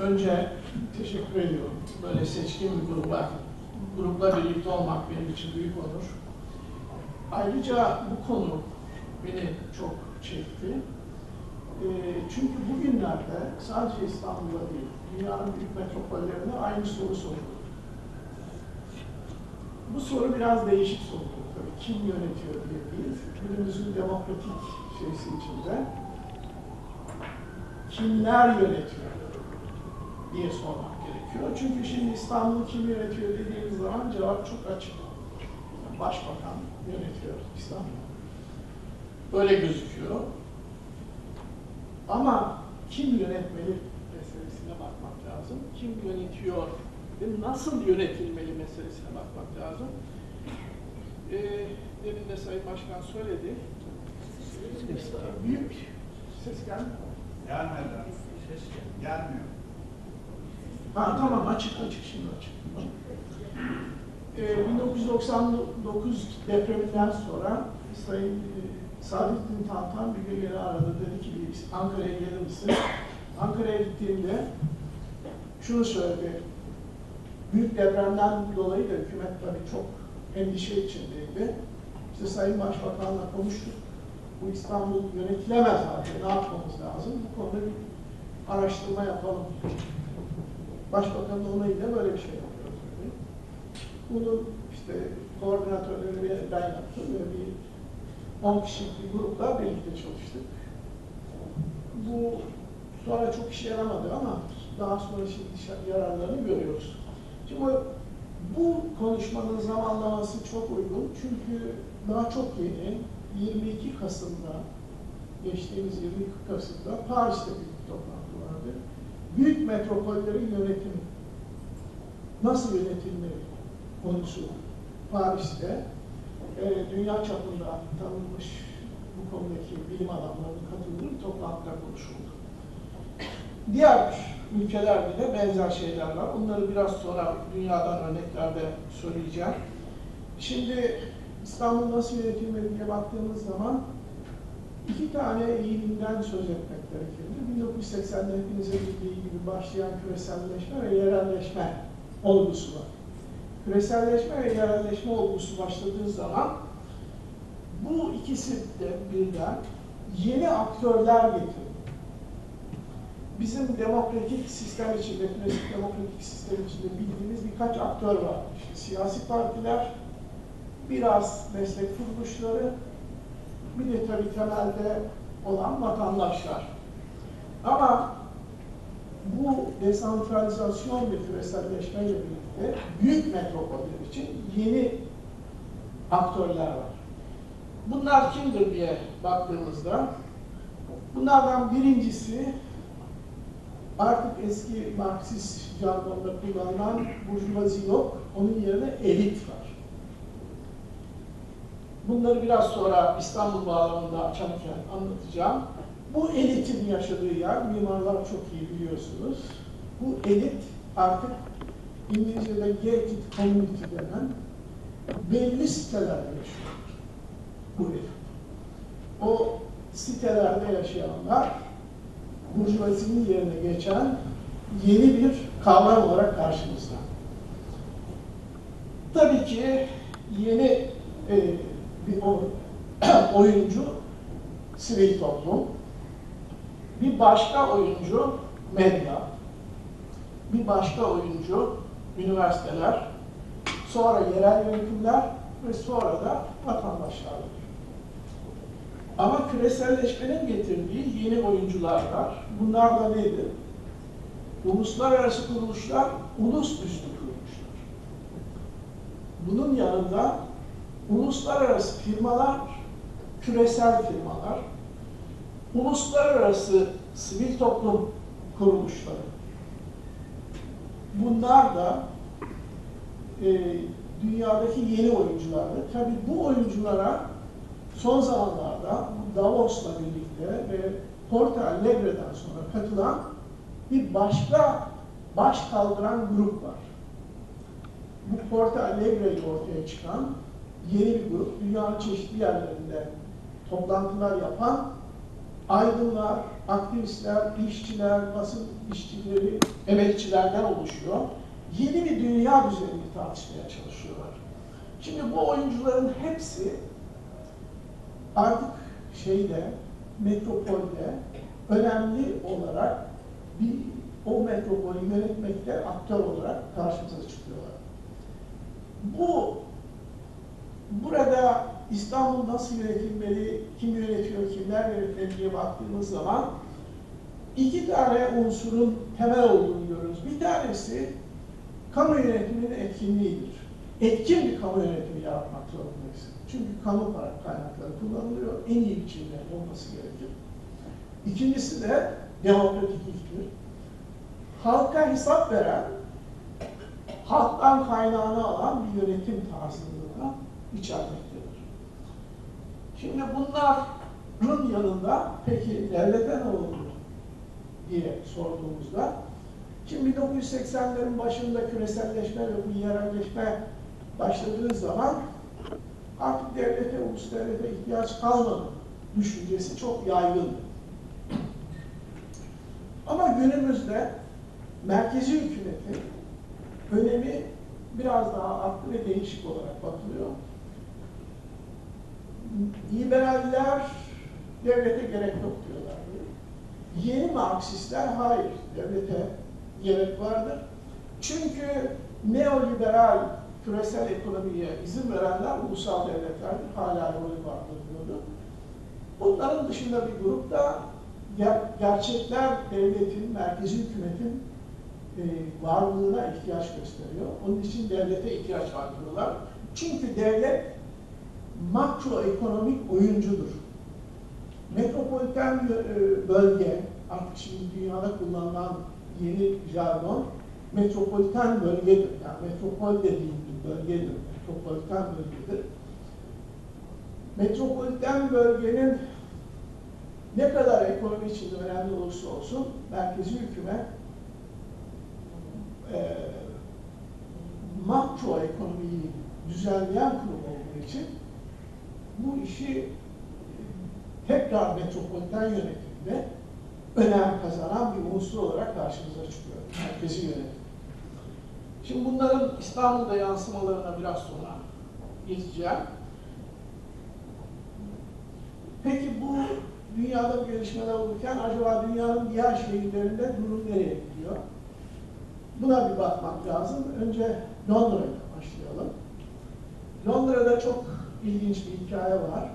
Önce teşekkür ediyorum. Böyle seçkin bir gruba, grupla birlikte olmak benim için büyük onur. Ayrıca bu konu beni çok çekti. Ee, çünkü bugünlerde sadece İstanbul'da değil, dünyanın büyük metropollerinde aynı soru soruluyor. Bu soru biraz değişik soruluyor tabii. Kim yönetiyor diye değil. Günümüzün demokratik şeysi içinde kimler yönetiyor diye sormak gerekiyor. Çünkü şimdi İstanbul'u kim yönetiyor dediğimiz zaman cevap çok açık. Başbakan yönetiyor İstanbul'u. Böyle gözüküyor. Ama kim yönetmeli meselesine bakmak lazım. Kim yönetiyor ve nasıl yönetilmeli meselesine bakmak lazım. Ee, demin de Sayın Başkan söyledi. Büyük ses gelmiyor. Gelmedi. Ses gelmiyor. Ha tamam açık açık şimdi açık. Ee, 1999 depreminden sonra Sayın e, Saadettin Tantan bir gün beni aradı. Dedi ki "Biz Ankara'ya gelir misin? Ankara'ya gittiğimde şunu söyledi. Büyük depremden dolayı da hükümet tabii çok endişe içindeydi. İşte Sayın Başbakan'la konuştuk. Bu İstanbul yönetilemez artık. Ne yapmamız lazım? Bu konuda bir araştırma yapalım. Başbakanın onayıyla böyle bir şey yapıyoruz. Bunu işte koordinatörleri ben yaptım ve bir 10 kişilik bir grupla birlikte çalıştık. Bu sonra çok işe yaramadı ama daha sonra şimdi yararlarını görüyoruz. Şimdi bu konuşmanın zamanlaması çok uygun çünkü daha çok yeni 22 Kasım'da geçtiğimiz 22 Kasım'da Paris'te bir toplantı. Büyük metropollerin yönetimi nasıl yönetilmeli konusu Paris'te e, dünya çapında tanınmış bu konudaki bilim adamlarının katıldığı toplantıda konuşuldu. Diğer ülkelerde de benzer şeyler var. Onları biraz sonra dünyadan örneklerde söyleyeceğim. Şimdi İstanbul nasıl yönetilmeli diye baktığımız zaman iki tane eğilimden söz etmek gerekir. 1980'de hepinizin bildiği gibi başlayan küreselleşme ve yerelleşme olgusu var. Küreselleşme ve yerelleşme olgusu başladığı zaman bu ikisi de birden yeni aktörler getirdi. Bizim demokratik sistem içinde, klasik demokratik sistem içinde bildiğimiz birkaç aktör var. İşte siyasi partiler, biraz meslek kuruluşları, tabii temelde olan vatandaşlar. Ama bu desantralizasyon ve küreselleşmeyle birlikte büyük metropoller için yeni aktörler var. Bunlar kimdir diye baktığımızda bunlardan birincisi artık eski Marksist jargonda kullanılan burjuvazi yok, onun yerine elit var. Bunları biraz sonra İstanbul bağlamında açarken anlatacağım. Bu elitin yaşadığı yer, mimarlar çok iyi biliyorsunuz. Bu elit artık İngilizce'de gated community denen belli sitelerde yaşıyor. Bu elit. O sitelerde yaşayanlar burjuvazinin yerine geçen yeni bir kavram olarak karşımızda. Tabii ki yeni e, bir oyuncu sivil toplum, bir başka oyuncu medya, bir başka oyuncu üniversiteler, sonra yerel yönetimler ve sonra da vatandaşlar. Ama küreselleşmenin getirdiği yeni oyuncular var. Bunlar da nedir? Uluslararası kuruluşlar, ulus üstü kuruluşlar. Bunun yanında uluslararası firmalar, küresel firmalar, uluslararası sivil toplum kuruluşları. Bunlar da e, dünyadaki yeni oyunculardır. Tabii bu oyunculara son zamanlarda Davos'la birlikte ve Porto Alegre'den sonra katılan bir başka baş kaldıran grup var. Bu Porto Alegre'yi ortaya çıkan yeni bir grup, dünyanın çeşitli yerlerinde toplantılar yapan aydınlar, aktivistler, işçiler, basın işçileri, emekçilerden oluşuyor. Yeni bir dünya düzenini tartışmaya çalışıyorlar. Şimdi bu oyuncuların hepsi artık şeyde, metropolde önemli olarak bir o metropolü yönetmekte aktör olarak karşımıza çıkıyorlar. Bu burada İstanbul nasıl yönetilmeli, kim yönetiyor, kimler yönetmeli diye baktığımız zaman iki tane unsurun temel olduğunu görüyoruz. Bir tanesi kamu yönetiminin etkinliğidir. Etkin bir kamu yönetimi yaratmak zorundayız. Çünkü kamu para kaynakları kullanılıyor. En iyi biçimde olması gerekir. İkincisi de demokratikliktir. Halka hesap veren, halktan kaynağını alan bir yönetim tarzını içermektedir. Şimdi bunların yanında peki devlete ne oldu diye sorduğumuzda Şimdi 1980'lerin başında küreselleşme ve yerelleşme başladığı zaman artık devlete, ulus devlete ihtiyaç kalmadı düşüncesi çok yaygın. Ama günümüzde merkezi hükümetin önemi biraz daha arttı ve değişik olarak bakılıyor. Liberaller devlete gerek yok diyorlar. Yeni Marksistler hayır, devlete gerek vardır. Çünkü neoliberal küresel ekonomiye izin verenler ulusal devletlerdir. Hala rolü vardır diyordu. Bunların dışında bir grup da ger gerçekler devletin, merkezi hükümetin e, varlığına ihtiyaç gösteriyor. Onun için devlete ihtiyaç var diyorlar. Çünkü devlet makroekonomik oyuncudur. Metropoliten e, bölge, artık şimdi dünyada kullanılan yeni jargon metropoliten bölgedir. Yani metropol dediğim bir bölgedir. Metropoliten bölgedir. Metropoliten bölgenin ne kadar ekonomi için önemli olursa olsun merkezi hükümet e, makro düzenleyen kurum olduğu için bu işi e, tekrar metropoliten yönetimde önem kazanan bir unsur olarak karşımıza çıkıyor. Merkezi yönetim. Şimdi bunların İstanbul'da yansımalarına biraz sonra geçeceğim. Peki bu dünyada bu gelişmeler olurken acaba dünyanın diğer şehirlerinde durum nereye gidiyor? Buna bir bakmak lazım. Önce Londra'ya başlayalım. Londra'da çok ilginç bir hikaye var.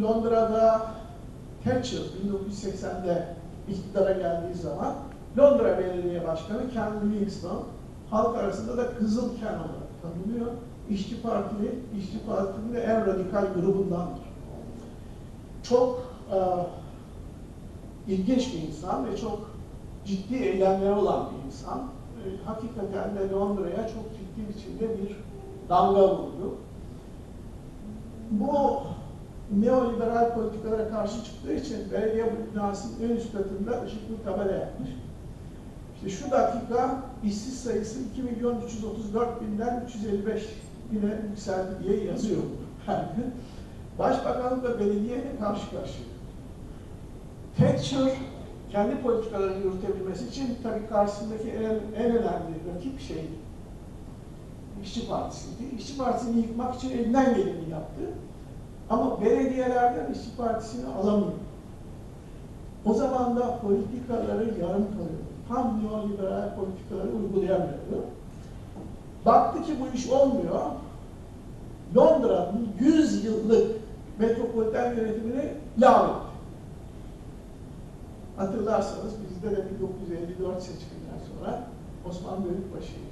Londra'da Thatcher 1980'de iktidara geldiği zaman Londra Belediye Başkanı Ken Livingstone halk arasında da Kızıl Ken olarak tanınıyor. İşçi Partili, İşçi Parti'nin de en radikal grubundandır. Çok e, ilginç bir insan ve çok ciddi eylemleri olan bir insan. E, hakikaten de Londra'ya çok ciddi biçimde bir damga vurdu. Bu neoliberal politikalara karşı çıktığı için belediye binasının en üst katında ışıklı tabela yapmış. İşte şu dakika işsiz sayısı 2 milyon 334 binden 355 bine yükseldi diye yazıyor her gün. Başbakanlık ve belediyeyle karşı karşıya. Thatcher kendi politikalarını yürütebilmesi için tabii karşısındaki en, en önemli rakip şey İşçi Partisi'ydi. İşçi Partisi'ni yıkmak için elinden geleni yaptı. Ama belediyelerden İşçi Partisi'ni alamıyor. O zaman da politikaları yarım kalıyor. Tam neoliberal politikaları uygulayamıyordu. Baktı ki bu iş olmuyor. Londra'nın 100 yıllık metropoliten yönetimini lağvetti. Hatırlarsanız bizde de 1954 seçiminden sonra Osman Bölükbaşı'yı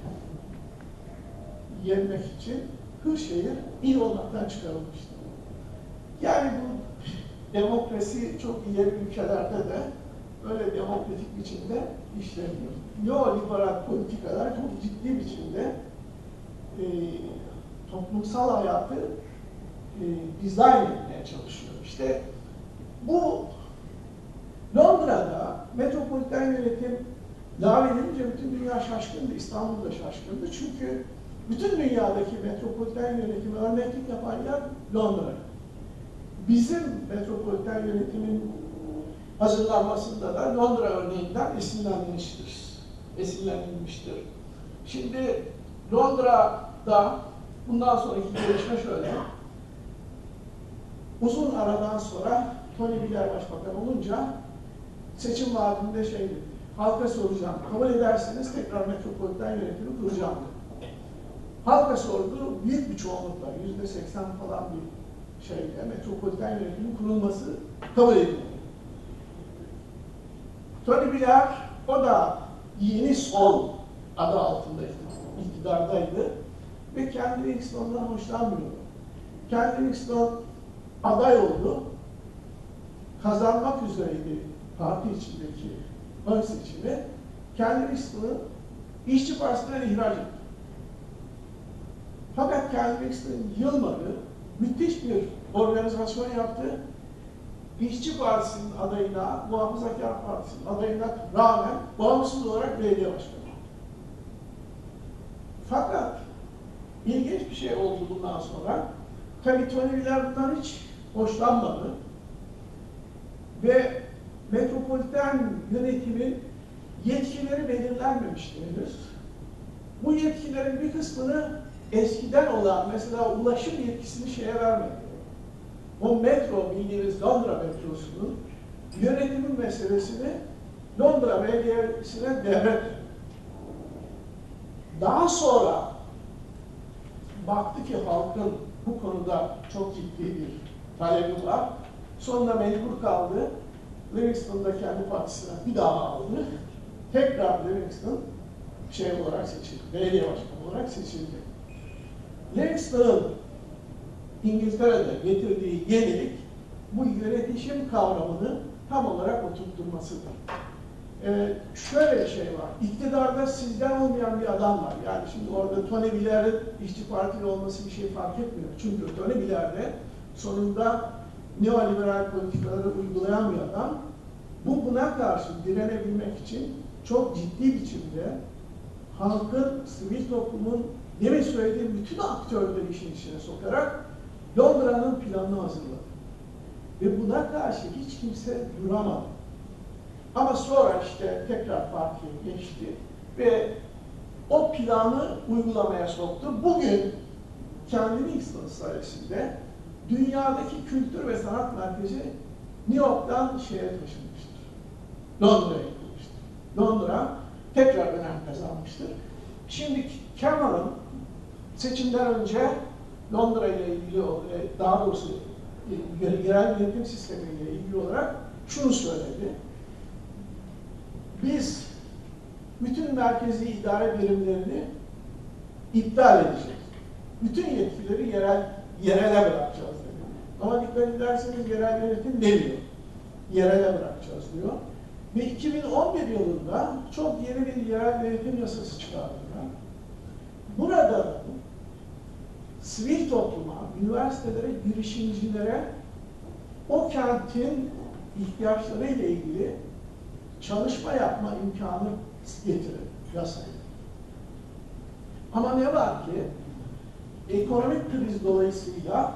yenmek için Kırşehir il olmaktan çıkarılmıştı. Yani bu demokrasi çok ileri ülkelerde de böyle demokratik biçimde işlemiyor. Neoliberal politikalar çok ciddi biçimde e, toplumsal hayatı e, dizayn etmeye çalışıyor. İşte bu Londra'da metropoliten yönetim lağvedince bütün dünya şaşkındı, İstanbul da şaşkındı. Çünkü bütün dünyadaki metropoliten yönetimi örneklik yapan yer Londra. Bizim metropoliten yönetimin hazırlanmasında da Londra örneğinden esinlenmiştir. Esinlenilmiştir. Şimdi Londra'da bundan sonraki gelişme şöyle. Uzun aradan sonra Tony Blair başbakan olunca seçim vaadinde şey dedi. Halka soracağım. Kabul ederseniz tekrar metropoliten yönetimi kuracağım dedi. Halka sordu. Büyük bir çoğunlukla yüzde seksen falan bir şeyle metropoliten yönetimin kurulması kabul edildi. Tony Blair o da yeni sol adı altında iktidardaydı ve kendi Livingstone'dan hoşlanmıyordu. Kendi Livingstone aday oldu. Kazanmak üzereydi parti içindeki ön seçimi. Kendi Livingstone'u işçi partisinden ihraç etti. Fakat kendi Livingstone yılmadı. Müthiş bir organizasyon yaptı. İşçi Partisi'nin adayına, Muhafazakar Partisi'nin adayına rağmen bağımsız olarak belediye başkanı. Fakat ilginç bir şey oldu bundan sonra. Tabii Blair bundan hiç hoşlanmadı. Ve metropoliten yönetimin yetkileri belirlenmemişti henüz. Bu yetkilerin bir kısmını eskiden olan mesela ulaşım yetkisini şeye vermedi. O metro bildiğimiz Londra metrosunun yönetimin meselesini Londra Belediyesi'ne devretti. Daha sonra baktı ki halkın bu konuda çok ciddi bir talebi var. Sonunda mecbur kaldı. Livingston'da kendi partisine bir daha aldı. Tekrar Livingston şey olarak seçildi. Belediye başkanı olarak seçildi. Livingston'ın İngiltere'de getirdiği yenilik bu yönetişim kavramını tam olarak oturtturmasıdır. Ee, şöyle bir şey var. İktidarda sizden olmayan bir adam var. Yani şimdi orada Tony Blair'in işçi partili olması bir şey fark etmiyor. Çünkü Tony Blair de sonunda neoliberal politikaları uygulayan bir adam. Bu buna karşı direnebilmek için çok ciddi biçimde halkın, sivil toplumun demin söylediğim bütün aktörleri işin içine sokarak Londra'nın planını hazırladı. Ve buna karşı hiç kimse duramadı. Ama sonra işte tekrar partiye geçti ve o planı uygulamaya soktu. Bugün kendi Winston sayesinde dünyadaki kültür ve sanat merkezi New York'tan şeye taşınmıştır. Londra'ya gitmiştir. Londra tekrar önem kazanmıştır. Şimdi Cameron seçimden önce Londra ile ilgili, e, daha doğrusu e, yerel yönetim sistemiyle ilgili olarak şunu söyledi. Biz bütün merkezi idare birimlerini iptal edeceğiz. Bütün yetkileri yerel yerele bırakacağız dedi. Ama dikkat ederseniz yerel yönetim demiyor. Yerele bırakacağız diyor. Ve 2011 yılında çok yeni bir yerel yönetim yasası çıkardılar. Burada sivil topluma, üniversitelere, girişimcilere o kentin ihtiyaçları ile ilgili çalışma yapma imkanı getirir yasayı. Ama ne var ki ekonomik kriz dolayısıyla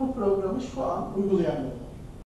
bu programı şu an uygulayamıyorlar.